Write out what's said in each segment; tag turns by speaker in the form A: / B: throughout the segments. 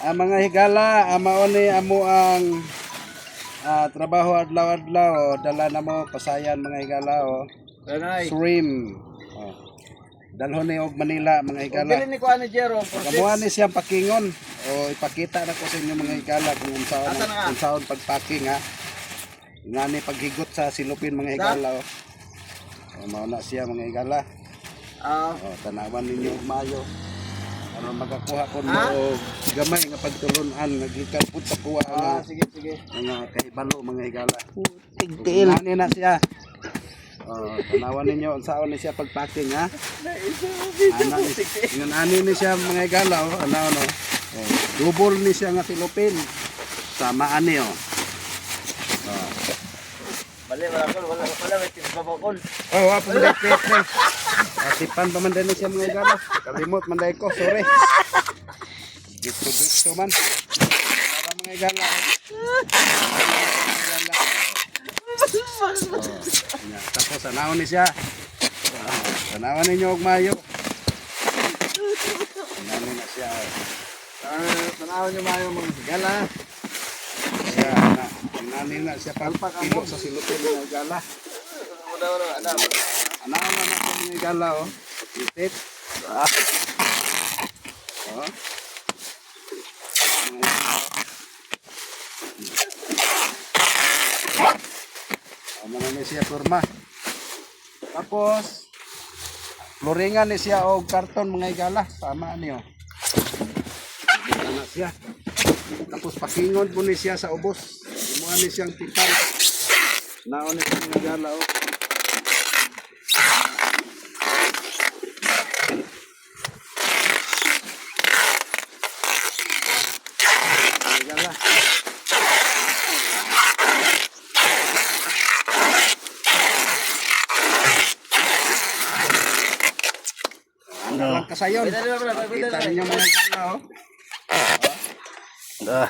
A: ang mga higala, ang mauni amo ang ah, trabaho adlaw-adlaw, oh. dala na mo pasayan mga higala oh.
B: Kanay.
A: Shrimp. Oh. Dalhon ni og Manila mga higala.
B: Dili ni kuan ni Jero.
A: Kamuha ni siyang pakingon o ipakita na ko sa inyo mga higala kung unsaon unsaon pagpacking ha. Ngani paghigot sa silupin mga higala oh. O, mao na siya mga higala.
B: Ah,
A: O, tanawan ninyo mayo. Aron magakuha ko
B: Ha?
A: og gamay nga pagtulunan nagikan pud sa kuha
B: ah,
A: nga
B: sige sige.
A: mga kahibalo mga higala.
B: Tigtiil.
A: Ngani na siya. Oh, tanawan ninyo unsaon ni siya pagpacking ha. Ana ni ngan ani ni siya mga higala oh, ano ano. Oh, double ni siya nga silupin. Sama ani oh. Oh.
B: Bali wala ko wala wala may timbabakol.
A: Oh, wa pa man pepe. Atipan pa man din siya mga higala. Kalimot man ko, sorry. Dito dito man. Para mga. Higala. Oh, nya. Tapos anaon ni siya. Tanawan ninyo og mayo. Tanawan na siya.
B: tanawan niyo mayo mga higala.
A: Siya na. Nani na siya pagpakilo sa silupin ng higala.
B: Wala wala ana.
A: Anaon na na siya mga higala oh. Ah. Oh. Ano na siya kurma. Tapos Loringan ni siya og karton mga igala. Tama niyo. Ano siya. Tapos pakingon po ni siya sa ubos. Imuha ni siyang tipan. Naon ni siya mga oh. Mga igala. Ano lang kasayon.
B: Pwede na wala pwede
A: Kita ninyo mga igala oh.
C: Ah.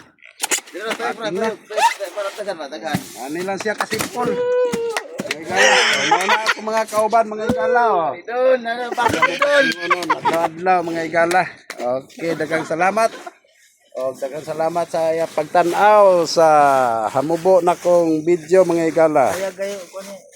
A: Ano lang siya igala. Ano na ako mga kauban mga igala oh.
B: Doon, ano bakit doon?
A: Ano, adlaw mga igala. Okay, dagang salamat. O, dagang salamat sa pagtanaw sa hamubo na kong video mga igala.
B: Kaya gayo ko ni